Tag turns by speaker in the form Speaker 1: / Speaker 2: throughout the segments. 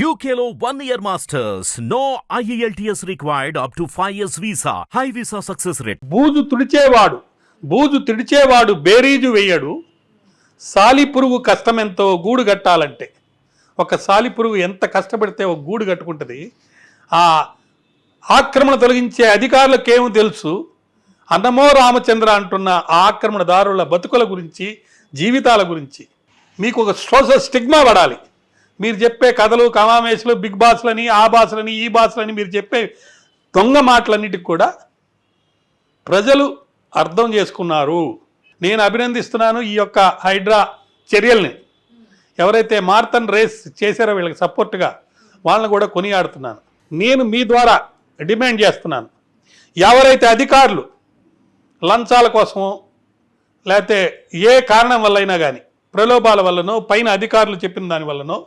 Speaker 1: యూకేలో one year masters no IELTS required up to five years visa high visa success rate
Speaker 2: బూజు తుడిచేవాడు బూజు తుడిచేవాడు బేరీజు వేయడు. సాలిపురుగు కష్టమెంతో గూడు కట్టాలంటే. ఒక సాలిపురుగు ఎంత కష్టపడితే ఒక గూడు కట్టుకుంటుంది. ఆ ఆక్రమణ తొలగించే అధికారులకు ఏమో తెలుసు. అన్నమో రామచంద్ర అంటున్న ఆ ఆక్రమణదారుల బతుకుల గురించి జీవితాల గురించి. మీకు ఒక సోషల్ స్టిగ్మా పడాలి. మీరు చెప్పే కథలు కమామేషులు బిగ్ బాస్లని ఆ బాస్లని ఈ బాస్లని మీరు చెప్పే దొంగ మాటలన్నిటికి కూడా ప్రజలు అర్థం చేసుకున్నారు. నేను అభినందిస్తున్నాను ఈ యొక్క హైడ్రా చర్యల్ని. ఎవరైతే మార్తన్ రేస్ చేశారో వీళ్ళకి సపోర్ట్గా వాళ్ళని కూడా కొనియాడుతున్నాను. నేను మీ ద్వారా డిమాండ్ చేస్తున్నాను. ఎవరైతే అధికారులు లంచాల కోసమో లేకపోతే ఏ కారణం వల్లైనా కానీ ప్రలోభాల వల్లనో పైన అధికారులు చెప్పిన దాని వల్లనో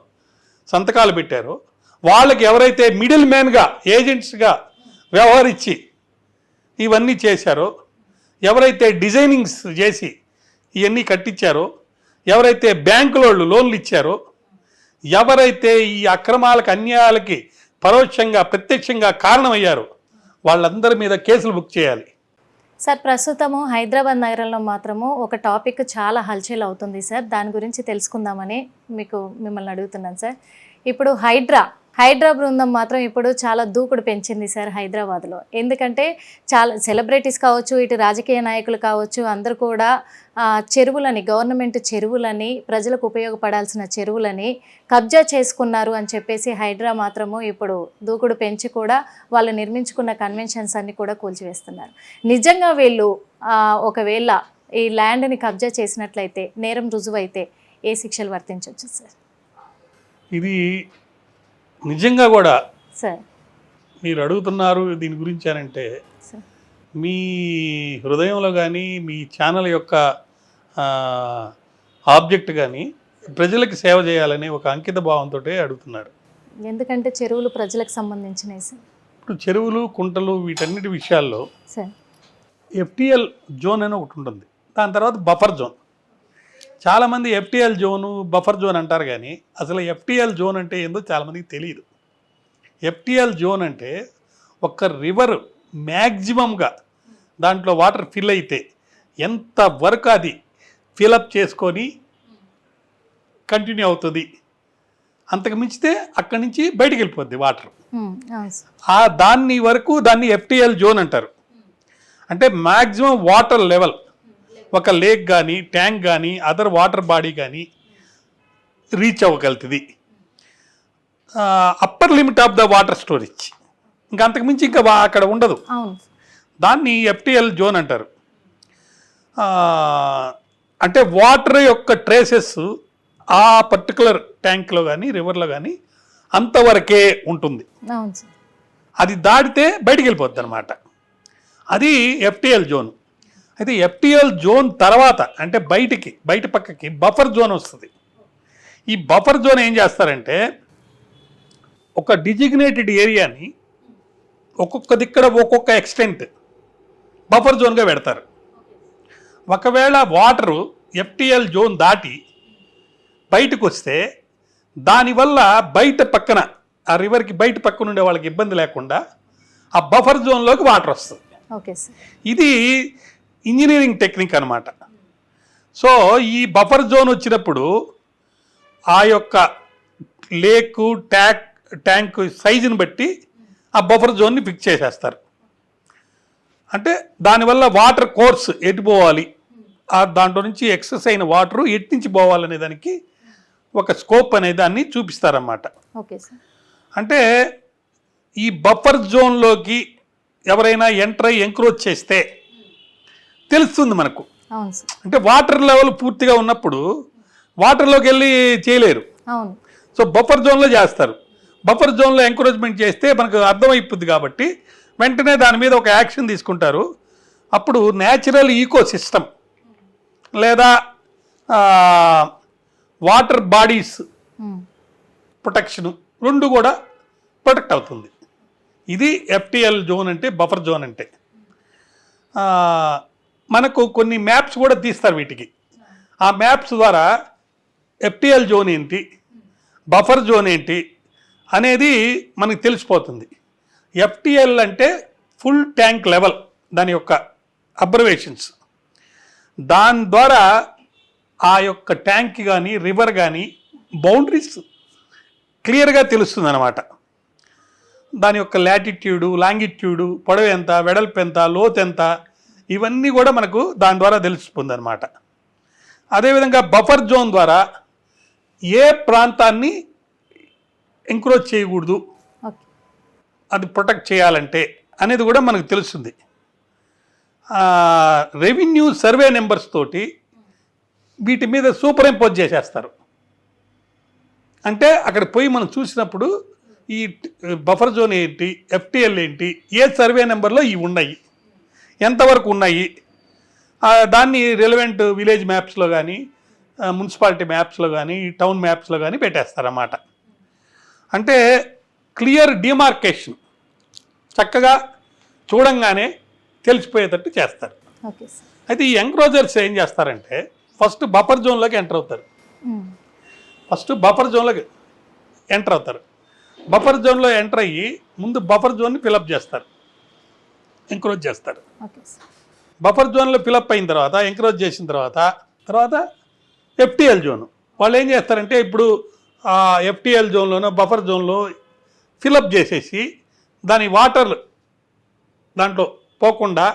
Speaker 2: సంతకాలు పెట్టారో. వాళ్ళకి ఎవరైతే మిడిల్ మ్యాన్గా ఏజెంట్స్గా వ్యవహరించి ఇవన్నీ చేశారో ఎవరైతే డిజైనింగ్స్ చేసి ఇవన్నీ కట్టించారో ఎవరైతే బ్యాంకులోళ్ళు లోన్లు ఇచ్చారో ఎవరైతే ఈ అక్రమాలకు అన్యాయాలకి పరోక్షంగా ప్రత్యక్షంగా కారణమయ్యారో వాళ్ళందరి మీద కేసులు బుక్ చేయాలి.
Speaker 3: సార్ ప్రస్తుతము హైదరాబాద్ నగరంలో మాత్రము ఒక టాపిక్ చాలా హల్చల్ అవుతుంది సార్. దాని గురించి తెలుసుకుందామని మీకు మిమ్మల్ని అడుగుతున్నాను సార్. ఇప్పుడు హైడ్రా హైడ్రా బృందం మాత్రం ఇప్పుడు చాలా దూకుడు పెంచింది సార్ హైదరాబాద్లో. ఎందుకంటే చాలా సెలబ్రిటీస్ కావచ్చు ఇటు రాజకీయ నాయకులు కావచ్చు అందరూ కూడా చెరువులని గవర్నమెంట్ చెరువులని ప్రజలకు ఉపయోగపడాల్సిన చెరువులని కబ్జా చేసుకున్నారు అని చెప్పేసి హైడ్రా మాత్రము ఇప్పుడు దూకుడు పెంచి కూడా వాళ్ళు నిర్మించుకున్న కన్వెన్షన్స్ అన్ని కూడా కూల్చివేస్తున్నారు. నిజంగా వీళ్ళు ఒకవేళ ఈ ల్యాండ్ని కబ్జా చేసినట్లయితే నేరం రుజువైతే ఏ శిక్షలు వర్తించవచ్చు సార్?
Speaker 2: ఇది నిజంగా కూడా
Speaker 3: సార్.
Speaker 2: మీరు అడుగుతున్నారు దీని గురించి అని అంటే
Speaker 3: సార్.
Speaker 2: మీ హృదయంలో కానీ మీ ఛానల్ యొక్క ఆబ్జెక్ట్ కానీ ప్రజలకు సేవ చేయాలని ఒక అంకిత భావంతో అడుగుతున్నారు.
Speaker 3: ఎందుకంటే చెరువులు ప్రజలకు సంబంధించినవి సార్.
Speaker 2: ఇప్పుడు చెరువులు కుంటలు వీటన్నిటి విషయాల్లో ఎఫ్టిఎల్ జోన్ అని ఒకటి ఉంటుంది. దాని తర్వాత బఫర్ జోన్. చాలామంది ఎఫ్టిఎల్ జోను బఫర్ జోన్ అంటారు కానీ అసలు ఎఫ్టిఎల్ జోన్ అంటే ఏందో చాలామందికి తెలియదు ఎఫ్టిఎల్ జోన్ అంటే ఒక రివర్ మ్యాక్సిమంగా దాంట్లో వాటర్ ఫిల్ అయితే ఎంత వరకు అది ఫిలప్ చేసుకొని కంటిన్యూ అవుతుంది? అంతకు మించితే అక్కడి నుంచి బయటికి వెళ్ళిపోద్ది వాటర్. ఆ దాన్ని వరకు దాన్ని ఎఫ్టిఎల్ జోన్ అంటారు. అంటే మ్యాక్సిమం వాటర్ లెవెల్ ఒక లేక్ కానీ ట్యాంక్ కానీ అదర్ వాటర్ బాడీ కానీ reach అవ్వగలుగుతుంది. Upper limit of the water storage ఇంకా అంతకుమించి ఇంకా అక్కడ ఉండదు. దాన్ని ఎఫ్టిఎల్ జోన్ అంటారు. అంటే వాటర్ యొక్క ట్రేసెస్ ఆ పర్టికులర్ ట్యాంక్లో కానీ రివర్లో కానీ అంతవరకే ఉంటుంది. అది దాటితే బయటికి వెళ్ళిపోద్ది అనమాట అది ఎఫ్టిఎల్ జోన్ అయితే ఎఫ్టిఎల్ జోన్ తర్వాత అంటే బయటికి బయట పక్కకి బఫర్ జోన్ వస్తుంది. ఈ బఫర్ జోన్ ఏం చేస్తారంటే ఒక డిజిగ్నేటెడ్ ఏరియాని ఒక్కొక్క దిక్కడ ఒక్కొక్క ఎక్స్టెంట్ బఫర్ జోన్గా పెడతారు. ఒకవేళ వాటరు ఎఫ్టిఎల్ జోన్ దాటి బయటకు వస్తే దానివల్ల బయట పక్కన ఆ రివర్కి బయట పక్కన ఉండే వాళ్ళకి ఇబ్బంది లేకుండా ఆ బఫర్ జోన్లోకి వాటర్ వస్తుంది.
Speaker 3: Okay sir.
Speaker 2: ఇది ఇంజనీరింగ్ టెక్నిక్ అన్నమాట. సో ఈ బఫర్ జోన్ వచ్చినప్పుడు ఆ యొక్క లేకు ట్యాక్ ట్యాంక్ సైజుని బట్టి ఆ బఫర్ జోన్ని ఫిక్స్ చేసేస్తారు. అంటే దానివల్ల వాటర్ కోర్స్ ఎటు పోవాలి? ఆ దాంట్లో నుంచి ఎక్సెస్ అయిన వాటర్ ఎటు నుంచి పోవాలనే దానికి ఒక స్కోప్ అనే దాన్ని చూపిస్తారన్నమాట.
Speaker 3: Okay sir.
Speaker 2: అంటే ఈ బఫర్ జోన్లోకి ఎవరైనా ఎంటర్ అయ్యి ఎంక్రోచ్ చేస్తే తెలుస్తుంది మనకు. అంటే వాటర్ లెవెల్ పూర్తిగా ఉన్నప్పుడు వాటర్లోకి వెళ్ళి చేయలేరు. సో బఫర్ జోన్లో చేస్తారు. బఫర్ జోన్లో ఎంకరేజ్మెంట్ చేస్తే మనకు అర్థమైపోద్ది కాబట్టి వెంటనే దాని మీద ఒక యాక్షన్ తీసుకుంటారు. అప్పుడు న్యాచురల్ ఈకో సిస్టమ్ లేదా వాటర్ బాడీస్ ప్రొటెక్షన్ రెండు కూడా ప్రొటెక్ట్ అవుతుంది. ఇది ఎఫ్టిఎల్ జోన్ అంటే బఫర్ జోన్ అంటే. మనకు కొన్ని మ్యాప్స్ కూడా తీస్తారు వీటికి. ఆ మ్యాప్స్ ద్వారా ఎఫ్టిఎల్ జోన్ ఏంటి బఫర్ జోన్ ఏంటి అనేది మనకు తెలిసిపోతుంది. ఎఫ్టిఎల్ అంటే ఫుల్ ట్యాంక్ లెవెల్ దాని యొక్క అబ్జర్వేషన్స్. దాని ద్వారా ఆ యొక్క ట్యాంక్ కానీ రివర్ కానీ బౌండరీస్ క్లియర్గా తెలుస్తుంది అనమాట దాని యొక్క లాటిట్యూడు లాంగిట్యూడు పొడవు ఎంత వెడల్పు ఎంత లోతు ఎంత ఇవన్నీ కూడా మనకు దాని ద్వారా తెలిసిపోతుంది అనమాట అదేవిధంగా బఫర్ జోన్ ద్వారా ఏ ప్రాంతాన్ని ఎంక్రోచ్ చేయకూడదు. అది ప్రొటెక్ట్ చేయాలంటే అనేది కూడా మనకు తెలుస్తుంది. రెవెన్యూ సర్వే నెంబర్స్ తోటి వీటి మీద సూపర్ ఇంపోజ్ చేసేస్తారు. అంటే అక్కడ పోయి మనం చూసినప్పుడు ఈ బఫర్ జోన్ ఏంటి ఎఫ్టిఎల్ ఏంటి ఏ సర్వే నెంబర్లో ఇవి ఉన్నాయి. ఎంతవరకు ఉన్నాయి? దాన్ని రిలవెంట్ విలేజ్ మ్యాప్స్లో కానీ మున్సిపాలిటీ మ్యాప్స్లో కానీ టౌన్ మ్యాప్స్లో కానీ పెట్టేస్తారన్నమాట. అంటే క్లియర్ డిమార్కేషన్ చక్కగా చూడంగానే తెలిసిపోయేటట్టు చేస్తారు. అయితే ఈ ఎంక్రోజర్స్ ఏం చేస్తారంటే ఫస్ట్ బఫర్ జోన్లోకి ఎంటర్ అవుతారు. ఫస్ట్ బఫర్ జోన్లోకి ఎంటర్ అవుతారు. బఫర్ జోన్లో ఎంటర్ అయ్యి ముందు బఫర్ జోన్ని ఫిలప్ చేస్తారు. ఎంక్రోజ్ చేస్తారు. బఫర్ జోన్లో ఫిలప్ అయిన తర్వాత ఎంకరేజ్ చేసిన తర్వాత తర్వాత ఎఫ్టిఎల్ జోన్ వాళ్ళు ఏం చేస్తారంటే ఇప్పుడు ఆ ఎఫ్టిఎల్ జోన్లోనో బఫర్ జోన్లో ఫిలప్ చేసేసి దాని వాటర్ దాంట్లో పోకుండా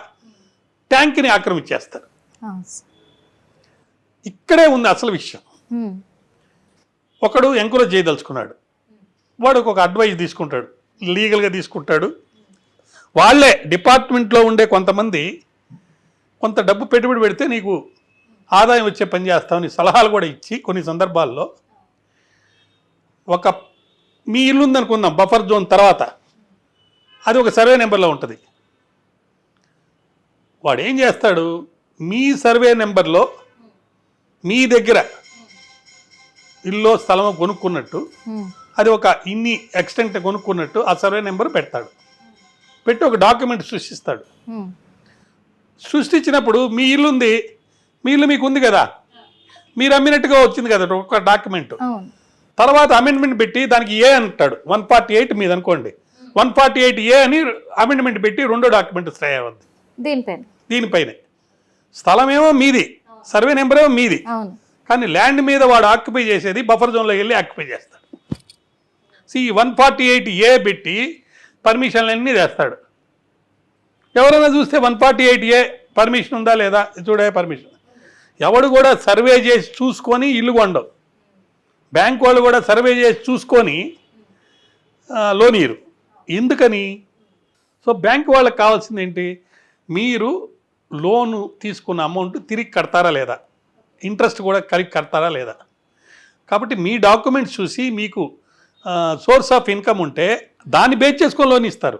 Speaker 2: ట్యాంక్ని ఆక్రమించేస్తారు. ఇక్కడే ఉంది అసలు విషయం.
Speaker 3: మ్మ్.
Speaker 2: ఒకడు ఎంకరేజ్ చేయదలుచుకున్నాడు. వాడు ఒక అడ్వైజ్ తీసుకుంటాడు. లీగల్గా తీసుకుంటాడు. వాళ్ళే డిపార్ట్మెంట్లో ఉండే కొంతమంది కొంత డబ్బు పెట్టుబడి పెడితే నీకు ఆదాయం వచ్చే పని చేస్తామని సలహాలు కూడా ఇచ్చి కొన్ని సందర్భాల్లో ఒక మీ ఇల్లు ఉందనుకుందాం బఫర్ జోన్ తర్వాత. అది ఒక సర్వే నెంబర్లో ఉంటుంది. వాడు ఏం చేస్తాడు? మీ సర్వే నెంబర్లో మీ దగ్గర ఇల్లు స్థలం కొనుక్కున్నట్టు. అది ఒక ఇన్ని ఎక్స్టెంట్ కొనుక్కున్నట్టు ఆ సర్వే నెంబర్ పెడతాడు. పెట్టి ఒక డాక్యుమెంట్ సృష్టిస్తాడు. సృష్టించినప్పుడు మీ ఇల్లు ఉంది మీ ఇల్లు మీకు ఉంది కదా? మీరు అమ్మినట్టుగా వచ్చింది కదా ఒక డాక్యుమెంట్. తర్వాత అమెండ్మెంట్ పెట్టి దానికి ఏ అంటాడు? వన్ ఫార్టీ ఎయిట్ మీద అనుకోండి. వన్ ఫార్టీ ఎయిట్ ఏ అని అమెండ్మెంట్ పెట్టి రెండో డాక్యుమెంట్ స్టే అవుద్ది
Speaker 3: దీనిపైన
Speaker 2: దీనిపైనే. స్థలం ఏమో మీది సర్వే నెంబర్ ఏమో మీది కానీ ల్యాండ్ మీద వాడు ఆక్యుపై చేసేది బఫర్ జోన్లోకి వెళ్ళి ఆక్యుపై చేస్తాడు. C one forty eight A పెట్టి పర్మిషన్లన్నీ తెస్తాడు. ఎవరైనా చూస్తే one forty eight A permission ఉందా లేదా? చూడే పర్మిషన్. ఎవడు కూడా సర్వే చేసి చూసుకొని ఇల్లు కొండవు బ్యాంక్ వాళ్ళు కూడా సర్వే చేసి చూసుకొని లోన్ ఇయ్యరు ఎందుకని? సో బ్యాంక్ వాళ్ళకి కావాల్సింది ఏంటి? మీరు లోను తీసుకున్న అమౌంట్ తిరిగి కడతారా లేదా? ఇంట్రెస్ట్ కూడా కలిగి కడతారా లేదా? కాబట్టి మీ డాక్యుమెంట్స్ చూసి మీకు సోర్స్ ఆఫ్ ఇన్కమ్ ఉంటే దాన్ని బేస్ చేసుకొని లోన్ ఇస్తారు.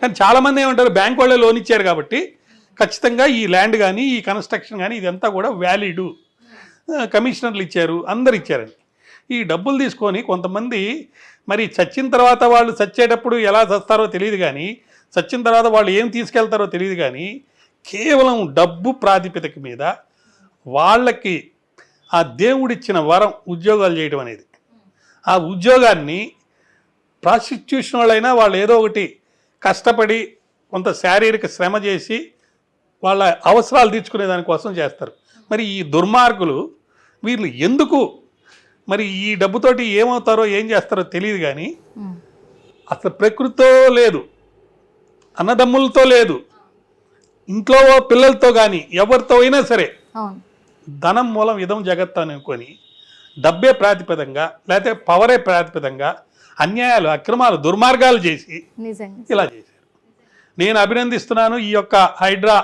Speaker 2: కానీ చాలామంది ఏమంటారు బ్యాంక్ వాళ్ళే లోన్ ఇచ్చారు కాబట్టి ఖచ్చితంగా ఈ ల్యాండ్ కానీ ఈ కన్స్ట్రక్షన్ కానీ ఇదంతా కూడా వ్యాలిడ్. కమిషనర్లు ఇచ్చారు అందరు ఇచ్చారని ఈ డబ్బులు తీసుకొని కొంతమంది మరి చచ్చిన తర్వాత వాళ్ళు చచ్చేటప్పుడు ఎలా చస్తారో తెలియదు కానీ చచ్చిన తర్వాత వాళ్ళు ఏం తీసుకెళ్తారో తెలియదు కానీ కేవలం డబ్బు ప్రాతిపదిక మీద వాళ్ళకి ఆ దేవుడిచ్చిన వరం ఉద్యోగాలు చేయడం అనేది. ఆ ఉద్యోగాన్ని ప్రాసిక్యూషన్ వాళ్ళైనా వాళ్ళు ఏదో ఒకటి కష్టపడి కొంత శారీరక శ్రమ చేసి వాళ్ళ అవసరాలు తీర్చుకునే దానికోసం చేస్తారు. మరి ఈ దుర్మార్గులు వీళ్ళు ఎందుకు? మరి ఈ డబ్బుతోటి ఏమవుతారో ఏం చేస్తారో తెలియదు కానీ. అసలు ప్రకృతితో లేదు అన్నదమ్ములతో లేదు ఇంట్లో పిల్లలతో కానీ ఎవరితో అయినా సరే ధనం మూలం ఇదం జగత్ అని అనుకొని డబ్బే ప్రాతిపదంగా లేకపోతే పవరే ప్రాతిపదంగా అన్యాయాలు అక్రమాలు దుర్మార్గాలు చేసి ఇలా చేశారు. నేను అభినందిస్తున్నాను ఈ యొక్క హైడ్రా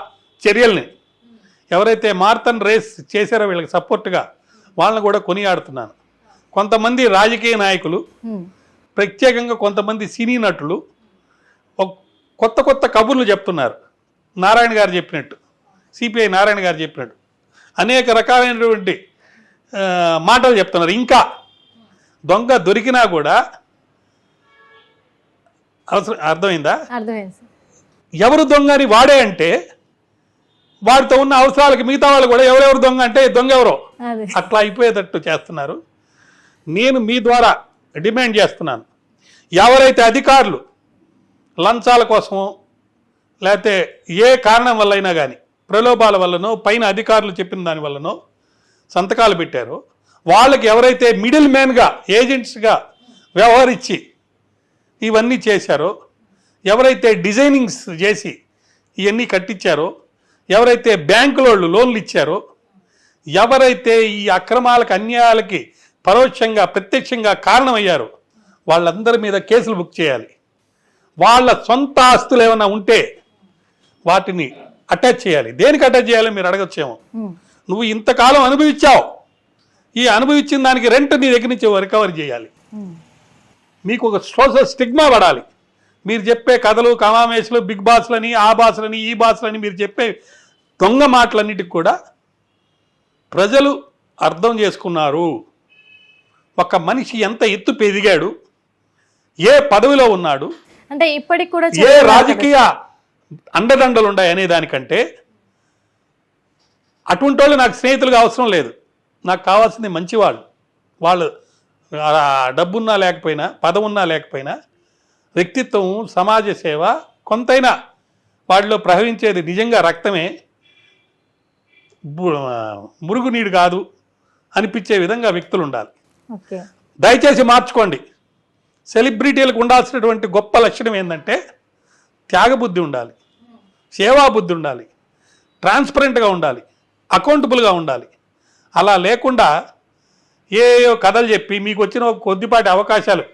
Speaker 2: చర్యల్ని. ఎవరైతే మార్థన్ రేస్ చేశారో వీళ్ళకి సపోర్ట్గా వాళ్ళని కూడా కొనియాడుతున్నాను. కొంతమంది రాజకీయ నాయకులు. ప్రత్యేకంగా కొంతమంది సినీ నటులు కొత్త కొత్త కబుర్లు చెప్తున్నారు. నారాయణ గారు చెప్పినట్టు సిపిఐ నారాయణ గారు చెప్పినట్టు. అనేక రకాలైనటువంటి మాటలు చెప్తున్నారు. ఇంకా దొంగ దొరికినా కూడా అవసరం అర్థమైందా? ఎవరు దొంగ అని వాడే అంటే వాడితో ఉన్న అవసరాలకి మిగతా వాళ్ళు కూడా ఎవరెవరు దొంగ అంటే దొంగ ఎవరో? అట్లా అయిపోయేటట్టు చేస్తున్నారు. నేను మీ ద్వారా డిమాండ్ చేస్తున్నాను. ఎవరైతే అధికారులు లంచాల కోసమో లేకపోతే ఏ కారణం వల్లైనా కానీ ప్రలోభాల వల్లనో పైన అధికారులు చెప్పిన దాని వల్లనో సంతకాలు పెట్టారో వాళ్ళకి ఎవరైతే మిడిల్ మ్యాన్గా ఏజెంట్స్గా వ్యవహరించి ఇవన్నీ చేశారో ఎవరైతే డిజైనింగ్స్ చేసి ఇవన్నీ కట్టించారో ఎవరైతే బ్యాంకుల వాళ్ళు లోన్లు ఇచ్చారో ఎవరైతే ఈ అక్రమాలకు అన్యాయాలకి పరోక్షంగా ప్రత్యక్షంగా కారణమయ్యారో వాళ్ళందరి మీద కేసులు బుక్ చేయాలి. వాళ్ళ సొంత ఆస్తులు ఏమైనా ఉంటే వాటిని అటాచ్ చేయాలి. దేనికి అటాచ్ చేయాలి మీరు అడగచ్చేమో. నువ్వు ఇంతకాలం అనుభవించావు. ఈ అనుభవించిన దానికి రెంట్ నీ దగ్గర నుంచి రికవర్ చేయాలి. మీకు ఒక సోషల్ స్టిగ్మా పడాలి. మీరు చెప్పే కథలు కమామేసులు బిగ్ బాస్లని ఆ బాస్లని ఈ బాస్లని మీరు చెప్పే దొంగ మాటలన్నిటికి కూడా ప్రజలు అర్థం చేసుకున్నారు. ఒక మనిషి ఎంత ఎత్తు పెరిగాడు ఏ పదవిలో ఉన్నాడు
Speaker 3: అంటే ఇప్పటికి కూడా
Speaker 2: ఏ రాజకీయ అండదండలు ఉన్నాయి అనే దానికంటే అటువంటి వాళ్ళు నాకు స్నేహితులుగా అవసరం లేదు. నాకు కావాల్సింది మంచివాళ్ళు. వాళ్ళు డబ్బున్నా లేకపోయినా పదవున్నా లేకపోయినా వ్యక్తిత్వం సమాజ సేవ కొంతైనా వాటిలో ప్రవహించేది నిజంగా రక్తమే. మురుగునీడు కాదు అనిపించే విధంగా వ్యక్తులు ఉండాలి దయచేసి మార్చుకోండి. సెలబ్రిటీలకు ఉండాల్సినటువంటి గొప్ప లక్షణం ఏంటంటే త్యాగబుద్ధి ఉండాలి. సేవాబుద్ధి ఉండాలి. ట్రాన్స్పరెంట్గా ఉండాలి. అకౌంటబుల్గా ఉండాలి. అలా లేకుండా ఏయో కథలు చెప్పి మీకు వచ్చిన ఒక కొద్దిపాటి అవకాశాలు.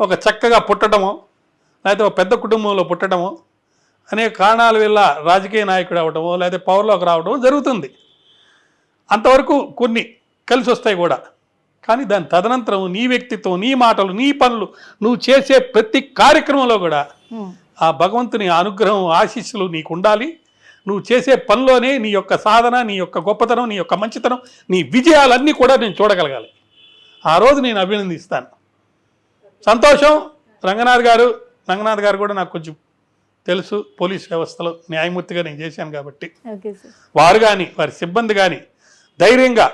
Speaker 2: ఒక చక్కగా పుట్టడమో లేకపోతే ఒక పెద్ద కుటుంబంలో పుట్టడమో అనేక కారణాల వల్ల రాజకీయ నాయకుడు అవడమో లేకపోతే పవర్లోకి రావడమో జరుగుతుంది. అంతవరకు కొన్ని కలిసి వస్తాయి కూడా. కానీ దాని తదనంతరం నీ వ్యక్తిత్వం నీ మాటలు నీ పనులు నువ్వు చేసే ప్రతి కార్యక్రమంలో కూడా ఆ భగవంతుని అనుగ్రహం ఆశీస్సులు నీకు ఉండాలి నువ్వు చేసే పనిలోనే నీ యొక్క సాధన నీ యొక్క గొప్పతనం నీ యొక్క మంచితనం నీ విజయాలన్నీ కూడా నేను చూడగలగాలి. ఆ రోజు నేను అభినందిస్తాను. సంతోషం. రంగనాథ్ గారు రంగనాథ్ గారు కూడా నాకు కొంచెం తెలుసు పోలీస్ వ్యవస్థలో న్యాయమూర్తిగా నేను చేశాను కాబట్టి. వారు కానీ వారి సిబ్బంది కానీ ధైర్యంగా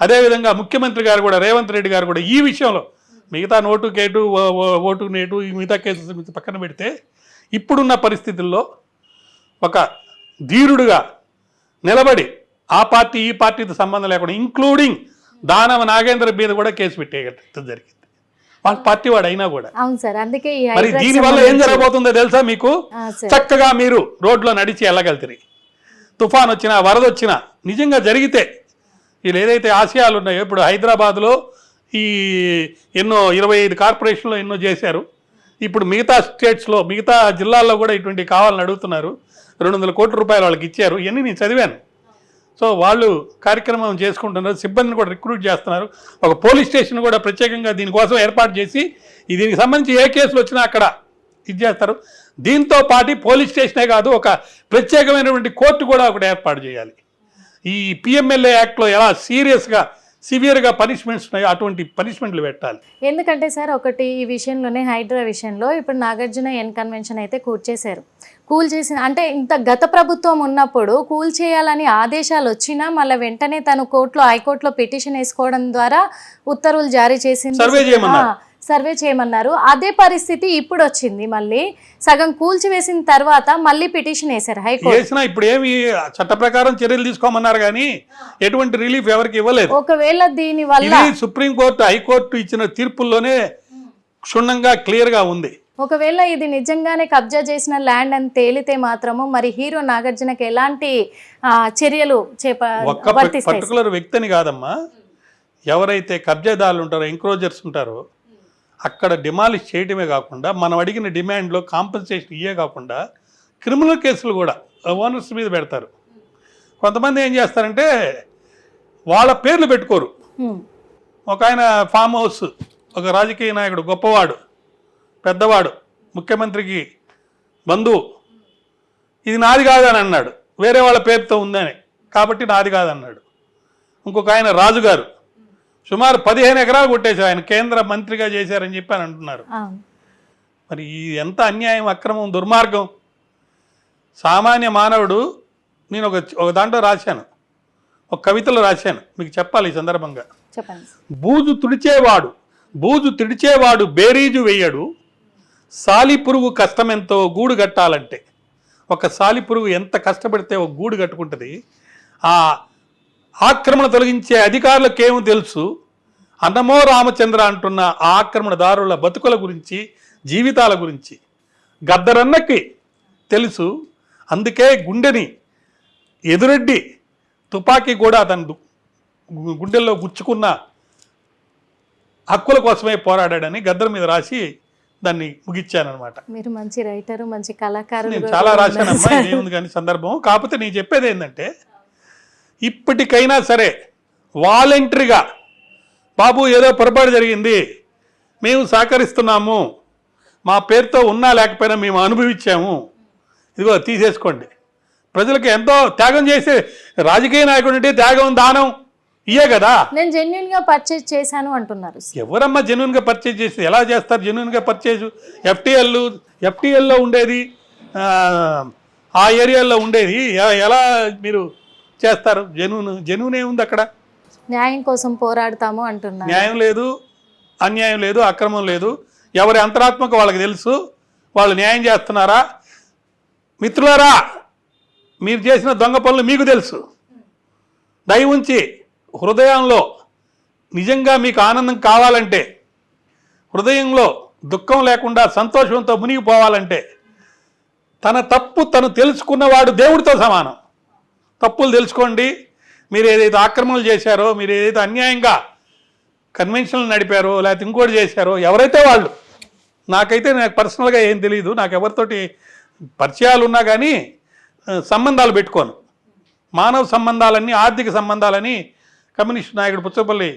Speaker 2: అదేవిధంగా ముఖ్యమంత్రి గారు కూడా రేవంత్ రెడ్డి గారు కూడా ఈ విషయంలో మిగతా నోటు కేటు ఓటు నేటు ఈ మిగతా మీద పక్కన పెడితే ఇప్పుడున్న పరిస్థితుల్లో ఒక ధీరుడుగా నిలబడి ఆ పార్టీ ఈ పార్టీతో సంబంధం లేకుండా ఇంక్లూడింగ్ దానవ నాగేంద్ర మీద కూడా కేసు పెట్టేయటం జరిగింది. వాళ్ళ పార్టీ వాడు అయినా కూడా.
Speaker 3: అవును సార్ అందుకే
Speaker 2: మరి దీని వల్ల ఏం జరగబోతుందో తెలుసా మీకు? చక్కగా మీరు రోడ్లో నడిచి వెళ్ళగలుగుతారు తుఫాన్ వచ్చినా వరద వచ్చినా నిజంగా జరిగితే వీళ్ళు ఏదైతే ఆశయాలు ఉన్నాయో ఇప్పుడు హైదరాబాద్లో ఈ ఎన్నో ఇరవై ఐదు కార్పొరేషన్లో ఎన్నో చేశారు. ఇప్పుడు మిగతా స్టేట్స్లో మిగతా జిల్లాల్లో కూడా ఇటువంటి కావాలని అడుగుతున్నారు. రెండు వందల కోట్ల రూపాయలు వాళ్ళకి ఇచ్చారు. ఇవన్నీ నేను చదివాను. సో వాళ్ళు కార్యక్రమం చేసుకుంటున్నారు. సిబ్బందిని కూడా రిక్రూట్ చేస్తున్నారు. ఒక పోలీస్ స్టేషన్ కూడా ప్రత్యేకంగా దీనికోసం ఏర్పాటు చేసి దీనికి సంబంధించి ఏ కేసులు వచ్చినా అక్కడ ఇది చేస్తారు. దీంతో పాటు పోలీస్ స్టేషనే కాదు ఒక ప్రత్యేకమైనటువంటి కోర్టు కూడా ఒకటి ఏర్పాటు చేయాలి. ఈ పిఎంఎల్ఏ యాక్ట్లో ఎలా సీరియస్గా సివియర్గా పనిష్మెంట్స్ ఉన్నాయో అటువంటి పనిష్మెంట్లు పెట్టాలి.
Speaker 3: ఎందుకంటే సార్ ఒకటి ఈ విషయంలోనే హైడ్రా విషయంలో ఇప్పుడు నాగార్జున ఎన్ కన్వెన్షన్ అయితే కూర్చేశారు. కూల్ చేసిన అంటే ఇంత గత ప్రభుత్వం ఉన్నప్పుడు కూల్ చేయాలని ఆదేశాలు వచ్చినా మళ్ళీ వెంటనే తను కోర్టులో హైకోర్టులో పిటిషన్ వేసుకోవడం ద్వారా ఉత్తర్వులు జారీ చేసింది.
Speaker 2: సర్వే చేయమన్నారు.
Speaker 3: అదే పరిస్థితి ఇప్పుడు వచ్చింది మళ్ళీ. సగం కూల్చివేసిన తర్వాత మళ్ళీ పిటిషన్ వేశారు హైకోర్టు.
Speaker 2: వేసినా ఇప్పుడు ఏమి చట్ట ప్రకారం చర్యలు తీసుకోమన్నారు కానీ ఎటువంటి రిలీఫ్ ఎవరికి ఇవ్వలేదు.
Speaker 3: ఒకవేళ దీని వల్ల
Speaker 2: సుప్రీంకోర్టు హైకోర్టు ఇచ్చిన తీర్పుల్లోనే క్షుణ్ణంగా క్లియర్గా ఉంది.
Speaker 3: ఒకవేళ ఇది నిజంగానే కబ్జా చేసిన ల్యాండ్ అని తేలితే మాత్రము మరి హీరో నాగార్జునకి ఎలాంటి చర్యలు చేప?
Speaker 2: పర్టికులర్ వ్యక్తిని కాదమ్మా ఎవరైతే కబ్జాదారులు ఉంటారో ఎంక్రోజర్స్ ఉంటారో అక్కడ డిమాలిష్ చేయడమే కాకుండా మనం అడిగిన డిమాండ్లో కాంపెన్సేషన్ ఇయ్యే కాకుండా క్రిమినల్ కేసులు కూడా ఓనర్స్ మీద పెడతారు కొంతమంది ఏం చేస్తారంటే వాళ్ళ పేర్లు పెట్టుకోరు. ఒక ఆయన ఫామ్ హౌస్ ఒక రాజకీయ నాయకుడు గొప్పవాడు పెద్దవాడు ముఖ్యమంత్రికి బంధువు. ఇది నాది కాదని అన్నాడు. వేరే వాళ్ళ పేరుతో ఉందని. కాబట్టి నాది కాదన్నాడు. ఇంకొక ఆయన రాజుగారు. సుమారు పదిహేను ఎకరాలు కొట్టేశారు. ఆయన కేంద్ర మంత్రిగా చేశారని చెప్పి అని అంటున్నారు. మరి ఈ ఎంత అన్యాయం అక్రమం దుర్మార్గం? సామాన్య మానవుడు నేను ఒక ఒక దాంట్లో రాశాను. ఒక కవితలో రాశాను. మీకు చెప్పాలి ఈ సందర్భంగా. బూజు తుడిచేవాడు బూజు తుడిచేవాడు బేరీజు వేయడు. సాలిపురుగు కష్టమెంతో గూడు కట్టాలంటే ఒక సాలిపురుగు ఎంత కష్టపడితే ఒక గూడు కట్టుకుంటుంది ఆ ఆక్రమణ తొలగించే అధికారులకు ఏమో తెలుసు. అన్నమో రామచంద్ర అంటున్న ఆ ఆక్రమణదారుల బతుకుల గురించి జీవితాల గురించి గద్దరన్నకి తెలుసు. అందుకే గుండెని ఎదురెడ్డి తుపాకీ కూడా అతను గుండెల్లో గుచ్చుకున్న హక్కుల కోసమే పోరాడాడని గద్దర్ మీద రాసి దాన్ని ముగిచ్చానమాట
Speaker 3: మీరు మంచి రైటరు మంచి కళాకారులు
Speaker 2: నేను చాలా రాశానమ్మా. ఇదేముంది కానీ సందర్భం. కాకపోతే నేను చెప్పేది ఏంటంటే ఇప్పటికైనా సరే వాలంటరీగా బాబు ఏదో పొరపాటు జరిగింది మేము సహకరిస్తున్నాము మా పేరుతో ఉన్నా లేకపోయినా మేము అనుభవించాము. ఇదిగో తీసేసుకోండి. ప్రజలకు ఎంతో త్యాగం చేసే రాజకీయ నాయకుడు అంటే త్యాగం దానం. ఇయే కదా?
Speaker 3: నేను జెన్యున్గా పర్చేజ్ చేశాను అంటున్నారు.
Speaker 2: ఎవరమ్మా జెన్యున్గా పర్చేజ్ చేసి ఎలా చేస్తారు జెన్యున్గా పర్చేజ్ ఎఫ్టీఎల్ ఎఫ్టీఎల్లో ఉండేది? ఆ, ఏరియాలో ఉండేది? ఎలా మీరు చేస్తారు? జెన్యున్ జెన్యున్ ఏముంది అక్కడ?
Speaker 3: న్యాయం కోసం పోరాడతాము అంటున్నారు.
Speaker 2: న్యాయం లేదు అన్యాయం లేదు అక్రమం లేదు. ఎవరి అంతరాత్మక వాళ్ళకి తెలుసు? వాళ్ళు న్యాయం చేస్తున్నారా? మిత్రులారా మీరు చేసిన దొంగ పనులు మీకు తెలుసు. దయ ఉంచి హృదయంలో నిజంగా మీకు ఆనందం కావాలంటే హృదయంలో దుఃఖం లేకుండా సంతోషంతో మునిగిపోవాలంటే తన తప్పు తను తెలుసుకున్నవాడు దేవుడితో సమానం. తప్పులు తెలుసుకోండి. మీరు ఏదైతే ఆక్రమణలు చేశారో మీరు ఏదైతే అన్యాయంగా కన్వెన్షన్లు నడిపారో లేకపోతే ఇంకోటి చేశారో ఎవరైతే వాళ్ళు నాకైతే నాకు పర్సనల్గా ఏం తెలియదు నాకు ఎవరితోటి పరిచయాలు ఉన్నా కానీ సంబంధాలు పెట్టుకోను. మానవ సంబంధాలన్నీ ఆర్థిక సంబంధాలని కమ్యూనిస్ట్ నాయకుడు పుచ్చపల్లి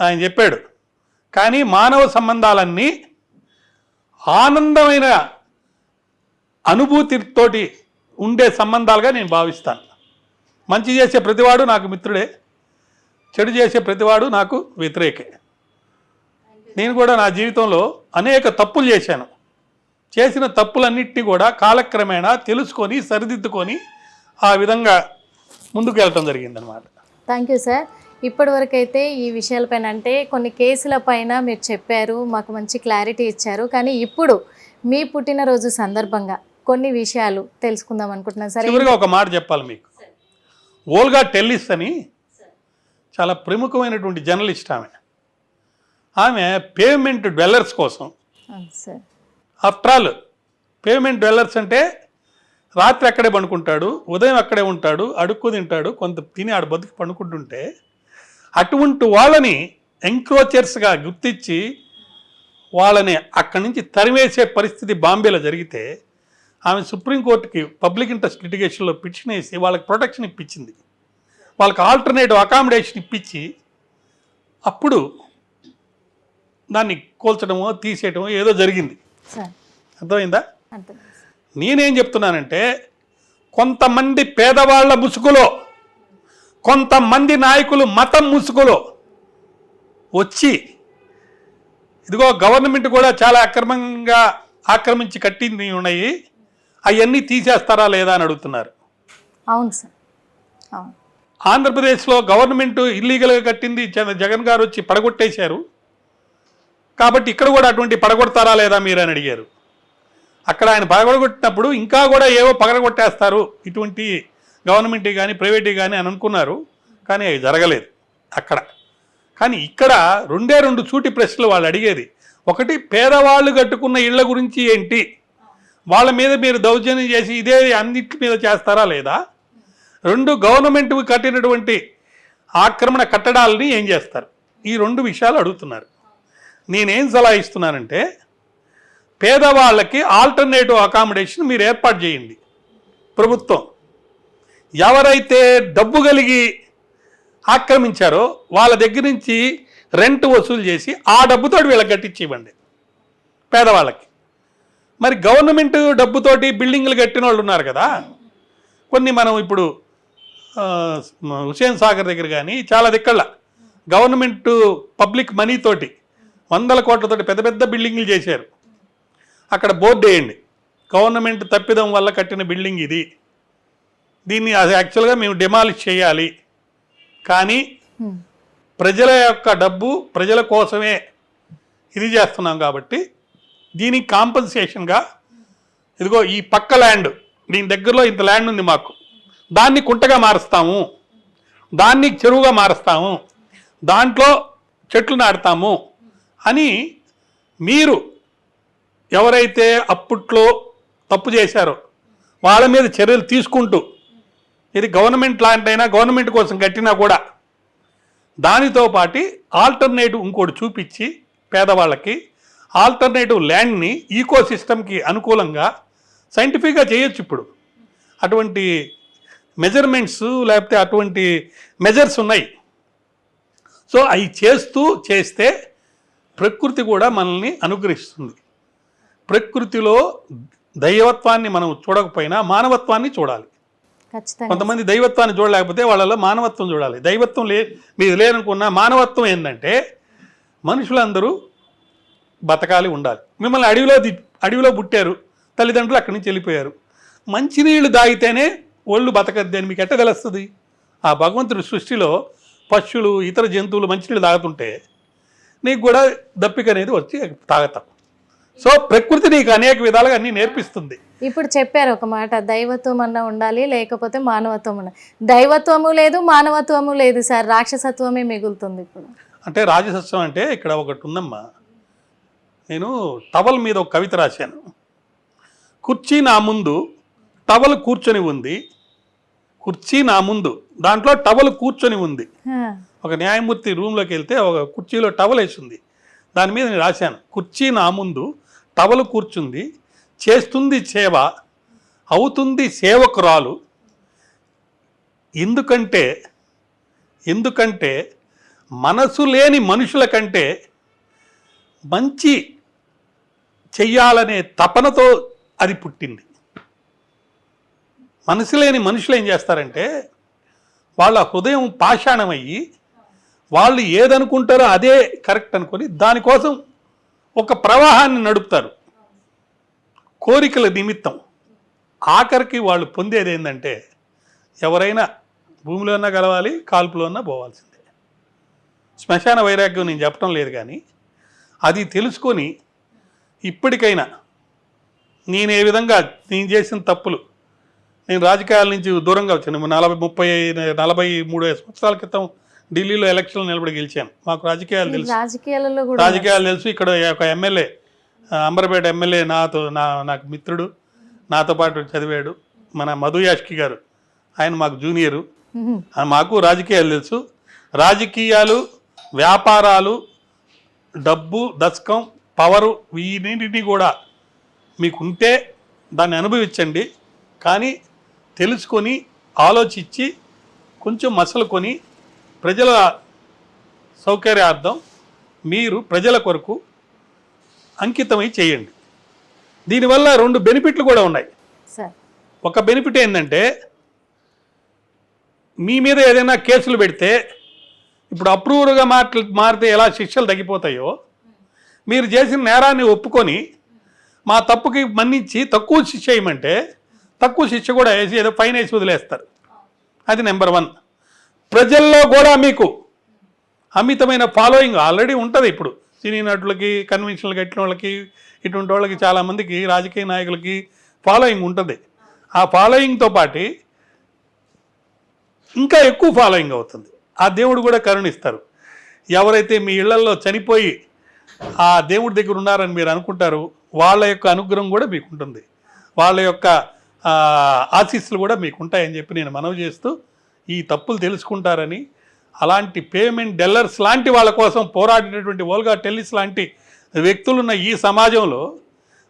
Speaker 2: ఆయన చెప్పాడు. కానీ మానవ సంబంధాలన్నీ ఆనందమైన అనుభూతితోటి ఉండే సంబంధాలుగా నేను భావిస్తాను. మంచి చేసే ప్రతివాడు నాకు మిత్రుడే చెడు చేసే ప్రతివాడు నాకు వ్యతిరేకే. నేను కూడా నా జీవితంలో అనేక తప్పులు చేశాను. చేసిన తప్పులన్నింటినీ కూడా కాలక్రమేణా తెలుసుకొని సరిదిద్దుకొని ఆ విధంగా ముందుకు వెళ్ళటం జరిగిందనమాట
Speaker 3: థ్యాంక్ యూ సార్. ఇప్పటి వరకు అయితే ఈ విషయాలపైన అంటే కొన్ని కేసుల పైన మీరు చెప్పారు మాకు మంచి క్లారిటీ ఇచ్చారు. కానీ ఇప్పుడు మీ పుట్టినరోజు సందర్భంగా కొన్ని విషయాలు తెలుసుకుందాం అనుకుంటున్నాను. సరే
Speaker 2: చివరిగా ఒక మాట చెప్పాలి మీకు. ఓల్గా టెల్లిస్ అని చాలా ప్రముఖమైనటువంటి జర్నలిస్ట్ ఆమె. ఆమె పేమెంట్ డ్వెల్లర్స్ కోసం. ఆఫ్టర్ ఆల్ పేమెంట్ డ్వెల్లర్స్ అంటే రాత్రి అక్కడే పండుకుంటాడు ఉదయం అక్కడే ఉంటాడు అడుక్కు తింటాడు కొంత తిని ఆడ బతుకు పండుకుంటుంటే అటువంటి వాళ్ళని ఎంక్రోచర్స్గా గుర్తించి వాళ్ళని అక్కడి నుంచి తరివేసే పరిస్థితి బాంబేలో జరిగితే ఆమె సుప్రీంకోర్టుకి పబ్లిక్ ఇంట్రెస్ట్ లిటిగేషన్లో పిటిషన్ వేసి వాళ్ళకి ప్రొటెక్షన్ ఇప్పించింది. వాళ్ళకి ఆల్టర్నేటివ్ అకామిడేషన్ ఇప్పించి అప్పుడు దాన్ని కోల్చడమో తీసేయటమో ఏదో జరిగింది. అర్థమైందా?
Speaker 3: అర్థం
Speaker 2: నేనేం చెప్తున్నానంటే కొంతమంది పేదవాళ్ళ ముసుగులో కొంతమంది నాయకులు మతం ముసుగులో వచ్చి ఇదిగో గవర్నమెంట్ కూడా చాలా అక్రమంగా ఆక్రమించి కట్టింది ఉన్నాయి అవన్నీ తీసేస్తారా లేదా అని అడుగుతున్నారు.
Speaker 3: అవును సార్. అవును.
Speaker 2: ఆంధ్రప్రదేశ్లో గవర్నమెంట్ ఇల్లీగల్గా కట్టింది జగ- జగన్ గారు వచ్చి పడగొట్టేశారు. కాబట్టి ఇక్కడ కూడా అటువంటి పడగొడతారా లేదా మీరు అని అడిగారు. అక్కడ ఆయన పడగొట్టినప్పుడు ఇంకా కూడా ఏవో పగలగొట్టేస్తారు ఇటువంటి గవర్నమెంట్ కానీ ప్రైవేట్ కానీ అని అనుకున్నారు. కానీ అవి జరగలేదు. అక్కడ. కానీ ఇక్కడ రెండే రెండు సూటి ప్రశ్నలు వాళ్ళు అడిగేది. ఒకటి పేదవాళ్ళు కట్టుకున్న ఇళ్ళ గురించి ఏంటి? వాళ్ళ మీద మీరు దౌర్జన్యం చేసి ఇదే అన్నిటి మీద చేస్తారా లేదా? రెండు గవర్నమెంట్ కట్టినటువంటి ఆక్రమణ కట్టడాలని ఏం చేస్తారు? ఈ రెండు విషయాలు అడుగుతున్నారు. నేనేం సలహా ఇస్తున్నానంటే పేదవాళ్ళకి ఆల్టర్నేటివ్ అకామిడేషన్ మీరు ఏర్పాటు చేయండి. ప్రభుత్వం. ఎవరైతే డబ్బు కలిగి ఆక్రమించారో వాళ్ళ దగ్గర నుంచి రెంట్ వసూలు చేసి ఆ డబ్బుతో వీళ్ళకి కట్టించి ఇవ్వండి పేదవాళ్ళకి. మరి గవర్నమెంట్ డబ్బుతోటి బిల్డింగ్లు కట్టిన వాళ్ళు ఉన్నారు కదా. కొన్ని మనం ఇప్పుడు హుసేన్ సాగర్ దగ్గర కానీ చాలా దిక్కళ్ళ. గవర్నమెంట్ పబ్లిక్ మనీతోటి వందల కోట్లతోటి పెద్ద పెద్ద బిల్డింగ్లు చేశారు. అక్కడ బోర్డు వేయండి. గవర్నమెంట్ తప్పిదం వల్ల కట్టిన బిల్డింగ్ ఇది. దీన్ని అది యాక్చువల్గా మేము డిమాలిష్ చేయాలి. కానీ
Speaker 3: హ్మ్.
Speaker 2: ప్రజల యొక్క డబ్బు ప్రజల కోసమే ఇది చేస్తున్నాం కాబట్టి దీనికి కాంపన్సేషన్గా ఇదిగో ఈ పక్క ల్యాండ్ దీని దగ్గరలో ఇంత ల్యాండ్ ఉంది మాకు. దాన్ని కుంటగా మారుస్తాము. దాన్ని చెరువుగా మారుస్తాము. దాంట్లో చెట్లు నాటుతాము అని మీరు ఎవరైతే అప్పట్లో తప్పు చేశారో వాళ్ళ మీద చర్యలు తీసుకుంటూ ఇది గవర్నమెంట్ ల్యాండ్ అయినా గవర్నమెంట్ కోసం కట్టినా కూడా దానితో పాటి ఆల్టర్నేటివ్ ఇంకోటి చూపించి పేదవాళ్ళకి ఆల్టర్నేటివ్ ల్యాండ్ని ఈకో సిస్టమ్కి అనుకూలంగా సైంటిఫిక్గా చేయొచ్చు ఇప్పుడు. అటువంటి మెజర్మెంట్స్ లేకపోతే అటువంటి మెజర్స్ ఉన్నాయి. సో అవి చేస్తూ చేస్తే ప్రకృతి కూడా మనల్ని అనుగ్రహిస్తుంది. ప్రకృతిలో దైవత్వాన్ని మనం చూడకపోయినా మానవత్వాన్ని చూడాలి. కొంతమంది దైవత్వాన్ని చూడలేకపోతే వాళ్ళలో మానవత్వం చూడాలి. దైవత్వం లే మీది లేననుకున్న మానవత్వం ఏంటంటే మనుషులందరూ బతకాలి ఉండాలి. మిమ్మల్ని అడవిలో అడవిలో పుట్టారు తల్లిదండ్రులు అక్కడి నుంచి వెళ్ళిపోయారు. మంచినీళ్ళు దాగితేనే ఒళ్ళు బతకద్ది అని మీకు ఎట్ట తెలుస్తుంది? ఆ భగవంతుడి సృష్టిలో పక్షులు ఇతర జంతువులు మంచినీళ్ళు తాగుతుంటే నీకు కూడా దప్పిక అనేది వచ్చి తాగతాం. సో ప్రకృతి నీకు అనేక విధాలుగా అన్నీ నేర్పిస్తుంది.
Speaker 3: ఇప్పుడు చెప్పారు ఒక మాట దైవత్వం అన్న ఉండాలి లేకపోతే మానవత్వం ఉండాలి. దైవత్వము లేదు మానవత్వము లేదు సార్. రాక్షసత్వమే మిగులుతుంది ఇప్పుడు.
Speaker 2: అంటే రాజసత్వం అంటే ఇక్కడ ఒకటి ఉందమ్మా. నేను టవల్ మీద ఒక కవిత రాశాను. కుర్చీ నా ముందు టవల్ కూర్చొని ఉంది. కుర్చీ నా ముందు. దాంట్లో టవల్ కూర్చొని ఉంది. ఒక న్యాయమూర్తి రూమ్లోకి వెళ్తే ఒక కుర్చీలో టవల్ వేసి ఉంది. దాని మీద నేను రాశాను. కుర్చీ నా ముందు తవలు కూర్చుంది చేస్తుంది సేవ అవుతుంది సేవకురాలు. ఎందుకంటే ఎందుకంటే మనసు లేని మనుషుల కంటే మంచి చెయ్యాలనే తపనతో అది పుట్టింది. మనసు లేని మనుషులు ఏం చేస్తారంటే వాళ్ళ హృదయం పాషాణమయ్యి వాళ్ళు ఏదనుకుంటారో అదే కరెక్ట్ అనుకొని దానికోసం ఒక ప్రవాహాన్ని నడుపుతారు. కోరికల నిమిత్తం. ఆఖరికి వాళ్ళు పొందేది ఏంటంటే ఎవరైనా భూమిలో కలవాలి కాల్పులో పోవాల్సిందే. శ్మశాన వైరాగ్యం నేను చెప్పడం లేదు కానీ అది తెలుసుకొని ఇప్పటికైనా నేను ఏ విధంగా నేను చేసిన తప్పులు నేను రాజకీయాల నుంచి దూరంగా వచ్చాను. నలభై ముప్పై నలభై మూడు సంవత్సరాల క్రితం ఢిల్లీలో ఎలక్షన్లు నిలబడి గెలిచాను మాకు రాజకీయాలు తెలుసు.
Speaker 3: రాజకీయాలలో కూడా
Speaker 2: రాజకీయాలు తెలుసు. ఇక్కడ ఒక ఎమ్మెల్యే అంబర్పేట ఎమ్మెల్యే నాతో నా నాకు మిత్రుడు నాతో పాటు చదివాడు మన మధు యాష్కి గారు. ఆయన మాకు జూనియరు. మాకు రాజకీయాలు తెలుసు. రాజకీయాలు వ్యాపారాలు డబ్బు దశకం పవరు వీటిని కూడా మీకుంటే దాన్ని అనుభవించండి. కానీ తెలుసుకొని ఆలోచించి కొంచెం మసలుకొని ప్రజల సౌకర్యార్థం మీరు ప్రజల కొరకు అంకితమై చేయండి. దీనివల్ల రెండు బెనిఫిట్లు కూడా ఉన్నాయి. ఒక బెనిఫిట్ ఏంటంటే మీ మీద ఏదైనా కేసులు పెడితే ఇప్పుడు అప్రూవర్గా మాట్లా మారితే ఎలా శిక్షలు తగ్గిపోతాయో మీరు చేసిన నేరాన్ని ఒప్పుకొని మా తప్పుకి మన్నించి తక్కువ శిక్ష వేయమంటే తక్కువ శిక్ష కూడా వేసి ఏదో ఫైన్ వేసి వదిలేస్తారు. అది నెంబర్ వన్. ప్రజల్లో కూడా మీకు అమితమైన ఫాలోయింగ్ ఆల్రెడీ ఉంటుంది ఇప్పుడు. సినీ నటులకి కన్వెన్షన్లకి ఎట్ల వాళ్ళకి ఇటువంటి వాళ్ళకి చాలామందికి రాజకీయ నాయకులకి ఫాలోయింగ్ ఉంటుంది. ఆ ఫాలోయింగ్తో పాటు ఇంకా ఎక్కువ ఫాలోయింగ్ అవుతుంది. ఆ దేవుడు కూడా కరుణిస్తారు. ఎవరైతే మీ ఇళ్ళలో చనిపోయి ఆ దేవుడి దగ్గర ఉన్నారని మీరు అనుకుంటారు వాళ్ళ యొక్క అనుగ్రహం కూడా మీకు ఉంటుంది వాళ్ళ యొక్క ఆశీస్సులు కూడా మీకు ఉంటాయని చెప్పి నేను మనవి చేస్తూ ఈ తప్పులు తెలుసుకుంటారని అలాంటి పేమెంట్ డెల్లర్స్ లాంటి వాళ్ళ కోసం పోరాడినటువంటి ఓల్గా టెల్లిస్ లాంటి వ్యక్తులున్న ఈ సమాజంలో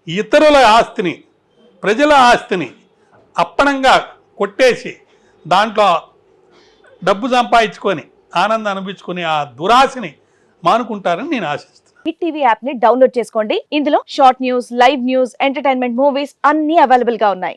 Speaker 2: ఇతరుల ఆస్తిని ప్రజల ఆస్తిని అప్పనంగా కొట్టేసి దాంట్లో డబ్బు సంపాదించుకొని ఆనందం అనిపించుకుని ఆ దురాశని మానుకుంటారని నేను ఆశిస్తాను
Speaker 4: హిట్ టీవీ యాప్ని డౌన్లోడ్ చేసుకోండి. ఇందులో short news live news entertainment movies అన్ని అవైలబుల్గా ఉన్నాయి.